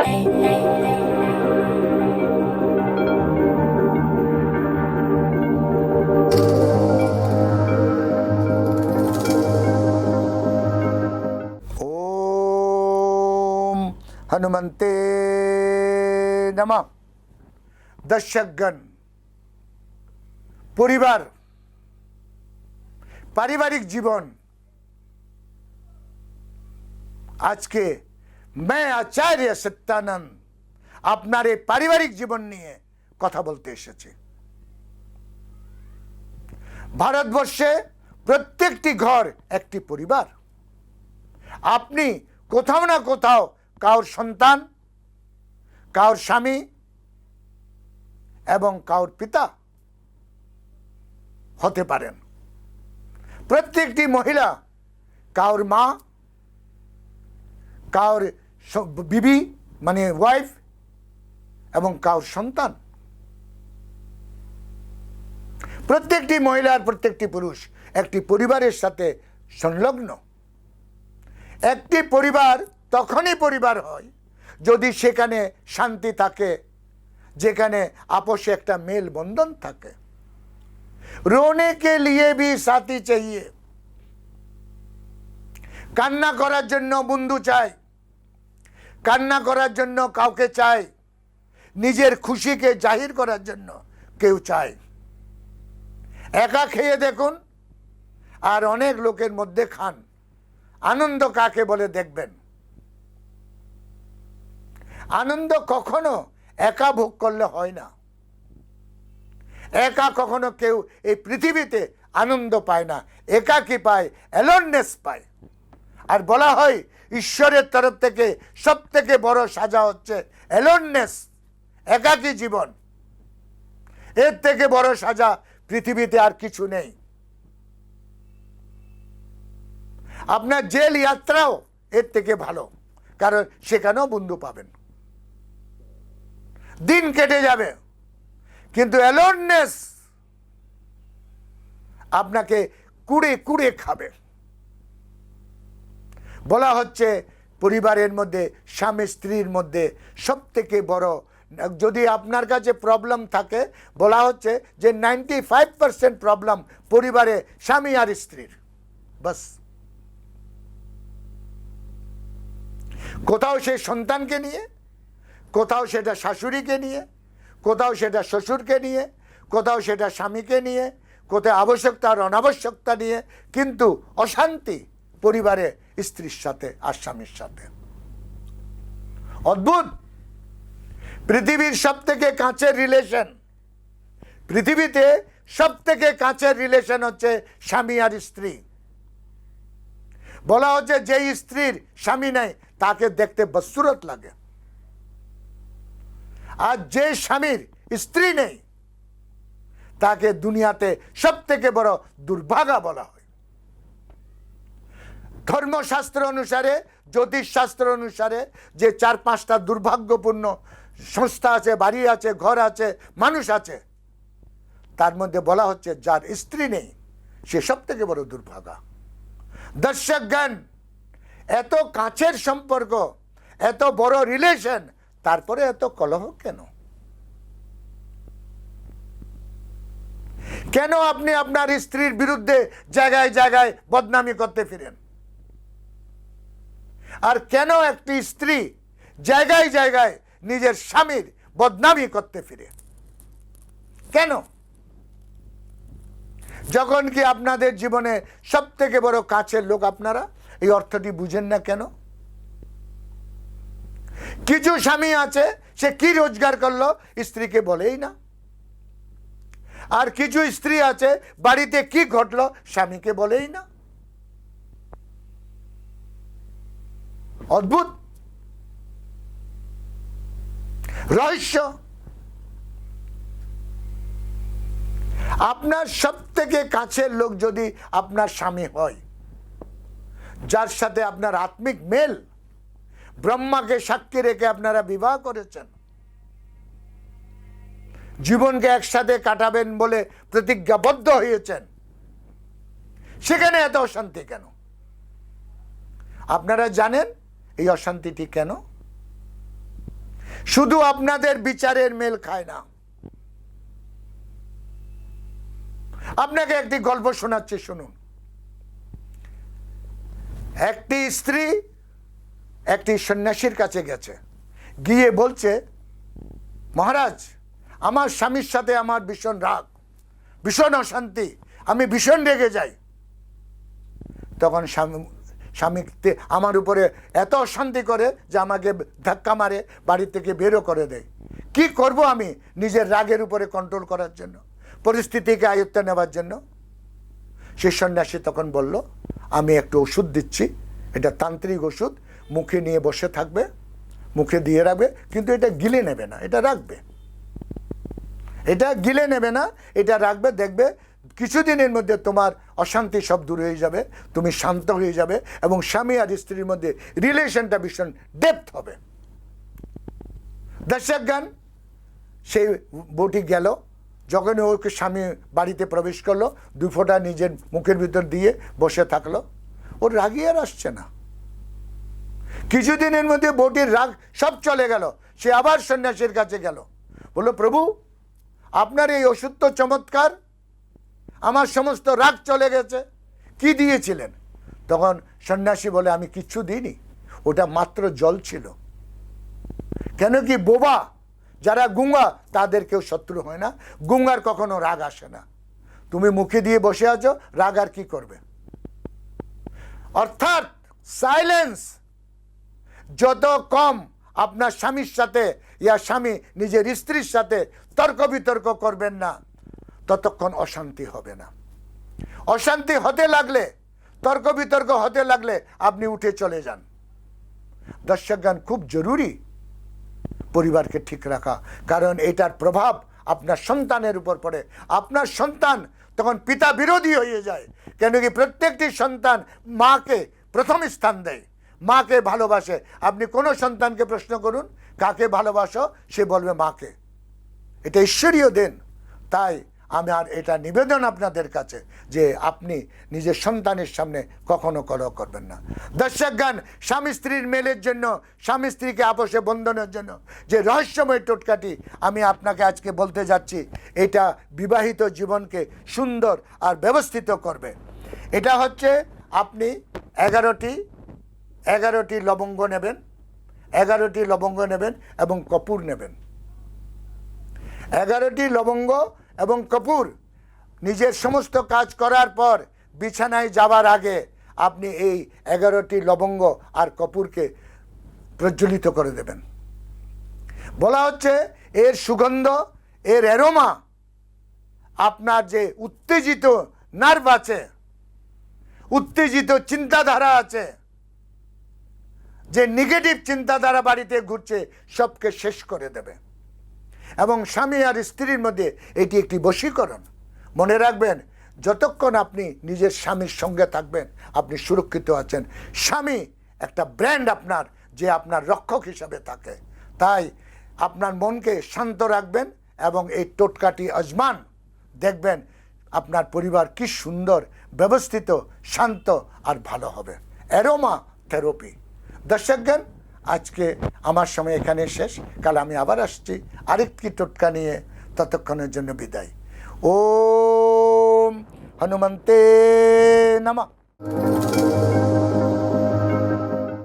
ওম হনুমন্তে নম দর্শকগণ পরিবার পারিবারিক জীবন আজকে मैं আচার্য সত্যানন্দ, আপনার এই পারিবারিক জীবন নিয়ে কথা বলতে এসেছি। ভারতবর্ষে প্রত্যেকটি ঘর একটি পরিবার। আপনি কোথাও না কোথাও কাউর সন্তান, কাউর স্বামী এবং কাউর পিতা হতে পারেন। প্রত্যেকটি মহিলা কাউর মা, কাউর বিবি মানে ওয়াইফ এবং কাউর সন্তান। প্রত্যেকটি মহিলার প্রত্যেকটি পুরুষ একটি পরিবারের সাথে সংলগ্ন। একটি পরিবার তখনই পরিবার হয় যদি সেখানে শান্তি থাকে, যেখানে আপোষে একটা মেল বন্ধন থাকে। রোনে কে লিয়ে ভি সাথী চাইয়ে। কান্না করার জন্য বন্ধু চাই কান্না করার জন্য কাউকে চাই নিজের খুশিকে জাহির করার জন্য কেউ চায়। একা খেয়ে দেখুন, আর অনেক লোকের মধ্যে খান। আনন্দ কাকে বলে দেখবেন? আনন্দ কখনো একা ভোগ করলে হয় না। একা কখনো কেউ এই পৃথিবীতে আনন্দ পায় না একা কি পায় অ্যালোননেস পায়। আর বলা হয় ঈশ্বরের তরফ থেকে সব থেকে বড় সাজা হচ্ছে অ্যালোননেস একাকী জীবন। এর থেকে বড় সাজা পৃথিবীতে আর কিছু নেই। আপনার জেল যাত্রাও এর থেকে ভালো, কারণ সেখানেও বন্ধু পাবেন। দিন কেটে যাবে, কিন্তু অ্যালোননেস আপনাকে কুড়ে কুড়ে খাবে। বলা হচ্ছে পরিবারের মধ্যে, স্বামী স্ত্রীর মধ্যে সব থেকে বড়, যদি আপনার কাছে প্রবলেম থাকে, বলা হচ্ছে যে নাইনটি ফাইভ পার্সেন্ট প্রবলেম পরিবারে স্বামী আর স্ত্রীর। বাস। কোথাও সে সন্তানকে নিয়ে, কোথাও সেটা শাশুড়িকে নিয়ে, কোথাও সেটা শ্বশুরকে নিয়ে, কোথাও সেটা স্বামীকে নিয়ে কোথাও আবশ্যকতা আর অনাবশ্যকতা নিয়ে, কিন্তু অশান্তি পরিবারে স্ত্রীর সাথে, আর স্বামীর সাথে। অদ্ভুত! পৃথিবীর সব থেকে কাছের রিলেশন পৃথিবীতে সব থেকে কাছের রিলেশন হচ্ছে স্বামী আর স্ত্রী। বলা হচ্ছে যে স্ত্রীর স্বামী নেই, তাকে দেখতে বসুরত লাগে। আর যে স্বামীর স্ত্রী নেই, তাকে দুনিয়াতে সব থেকে বড় দুর্ভাগা বলা হয়। ধর্মশাস্ত্র অনুসারে, জ্যোতিষশাস্ত্র অনুসারে যে চার পাঁচটা দুর্ভাগ্যপূর্ণ সংস্থা আছে, বাড়ি আছে, ঘর আছে, মানুষ আছে, তার মধ্যে বলা হচ্ছে যার স্ত্রী নেই, সে সব থেকে বড় দুর্ভাগা। দর্শক জ্ঞান এত কাছের সম্পর্ক, এত বড় রিলেশন তারপরে এত কলহ কেন? কেন আপনি আপনার স্ত্রীর বিরুদ্ধে জায়গায় জায়গায় বদনামি করতে ফিরেন? আর কেন একটি স্ত্রী জায়গায় জায়গায় নিজের স্বামীর বদনামি করতে ফিরে? কেন? যখন কি আপনাদের জীবনে সব থেকে বড় কাছের লোক আপনারা? এই অর্থটি বুঝেন না কেন? কিছু স্বামী আছে, সে কি রোজগার করল? স্ত্রীকে বলেই না। আর কিছু স্ত্রী আছে, বাড়িতে কি ঘটলো? স্বামীকে বলেই না। অদ্ভুত। রহস্য। আপনার সব থেকে কাছের লোক যদি আপনার স্বামী হয়, যার সাথে আপনার আত্মিক মেল, ব্রহ্মাকে সাক্ষী রেখে আপনারা বিবাহ করেছেন, জীবনকে একসাথে কাটাবেন বলে প্রতিজ্ঞাবদ্ধ হয়েছেন, সেখানে এত অশান্তি কেন? আপনারা জানেন এই অশান্তিটি কেন? শুধু আপনাদের বিচারের মেল খায় না। আপনাকে একটি গল্প শোনাচ্ছি, শুনুন। একটি স্ত্রী একটি সন্ন্যাসীর কাছে গেছে। গিয়ে বলছে, মহারাজ, আমার স্বামীর সাথে আমার ভীষণ রাগ, ভীষণ অশান্তি, আমি ভীষণ রেগে যাই। তখন স্বামী স্বামী তে- আমার উপরে এত অশান্তি করে যে আমাকে ধাক্কা মারে, বাড়ি থেকে বেরো করে দেয়। কি করব আমি নিজের রাগের উপরে কন্ট্রোল করার জন্য? পরিস্থিতিকে আয়ত্তে নেওয়ার জন্য? সেই সন্ন্যাসী তখন বলল, আমি একটু ওষুধ দিচ্ছি। এটা তান্ত্রিক ওষুধ। মুখে নিয়ে বসে থাকবে, মুখে দিয়ে রাখবে, কিন্তু এটা গিলে নেবে না, এটা রাখবে। এটা গিলে নেবে না, এটা রাখবে, দেখবে, কিছুদিনের মধ্যে তোমার অশান্তি সব দূর হয়ে যাবে, তুমি শান্ত হয়ে যাবে এবং স্বামী আর স্ত্রীর মধ্যে রিলেশনটা ভীষণ ডেপথ হবে। দর্শক গান সেই বউটি গেল, যখন ওকে স্বামী বাড়িতে প্রবেশ করল দুই ফোঁটা নিজের মুখের ভিতর দিয়ে বসে থাকল। ওর রাগই আর আসছে না। কিছুদিনের মধ্যে বউটির রাগ সব চলে গেল। সে আবার সন্ন্যাসীর কাছে গেল। বলল, প্রভু, আপনার এই তো চমৎকার আমার সমস্ত রাগ চলে গেছে। কি দিয়েছিলেন? তখন সন্ন্যাসী বলে, আমি কিচ্ছু দিইনি। ওটা মাত্র জল ছিল। কেন কি বোবা, যারা গুঙ্গা, তাদের কেউ শত্রু হয় না। গুঙ্গার কখনো রাগ আসে না। তুমি মুখে দিয়ে বসে আছো, রাগ আর কি করবে? অর্থাৎ সাইলেন্স যত কম আপনার স্বামীর সাথে, ইয়া স্বামী নিজের স্ত্রীর সাথে তর্ক বিতর্ক করবেন না। ততক্ষণ অশান্তি হবে না। অশান্তি হতে লাগলে, তর্ক বিতর্ক হতে লাগলে আপনি উঠে চলে যান। দর্শকগান খুব জরুরি পরিবারকে ঠিক রাখা, কারণ এটার প্রভাব আপনার সন্তানের উপর পড়ে। আপনার সন্তান তখন পিতা বিরোধী হয়ে যায়, কেন কি প্রত্যেকটি সন্তান মাকে প্রথম স্থান দেয়, মাকে ভালোবাসে। আপনি কোনো সন্তানকে প্রশ্ন করুন, কাকে ভালোবাসো, সে বলবে মাকে। এটা ঈশ্বরীয় দেন, তাই আমার এটা নিবেদন আপনাদের কাছে যে আপনি নিজের সন্তানের সামনে কখনো কলহ করবেন না। দর্শক গান স্বামী স্ত্রীর মেলের জন্য, স্বামী স্ত্রীকে আপসে বন্ধনের জন্য যে রহস্যময় টোটকাটি আমি আপনাকে আজকে বলতে যাচ্ছি, এটা বিবাহিত জীবনকে সুন্দর আর ব্যবস্থিত করবে। এটা হচ্ছে আপনি এগারোটি এগারোটি লবঙ্গ নেবেন, এগারোটি লবঙ্গ নেবেন এবং কপুর নেবেন। এগারোটি লবঙ্গ এবং কপুর, নিজের সমস্ত কাজ করার পর বিছানায় যাবার আগে আপনি এই এগারোটি লবঙ্গ আর কপুরকে প্রজ্বলিত করে দেবেন। বলা হচ্ছে এর সুগন্ধ, এর অ্যারোমা আপনার যে উত্তেজিত নার্ভ আছে, উত্তেজিত চিন্তাধারা আছে, যে নেগেটিভ চিন্তাধারা বাড়িতে ঘুরছে, সবকে শেষ করে দেবে। এবং স্বামী আর স্ত্রীর মধ্যে এটি একটি বশীকরণ। মনে রাখবেন, যতক্ষণ আপনি নিজের স্বামীর সঙ্গে থাকবেন, আপনি সুরক্ষিত আছেন। স্বামী একটা ব্র্যান্ড আপনার যে আপনার রক্ষক হিসাবে থাকে। তাই আপনার মনকে শান্ত রাখবেন এবং এই টোটকাটি আজমান। দেখবেন আপনার পরিবার কি সুন্দর, ব্যবস্থিত, শান্ত আর ভালো হবে। Aromatherapy. দর্শকগণ আজকে আমার সময় এখানে শেষ। কাল আমি আবার আসছি। আরেকটি টোটকা নিয়ে ততক্ষণের জন্য বিদায়। ও হনুমন্তে নমঃ।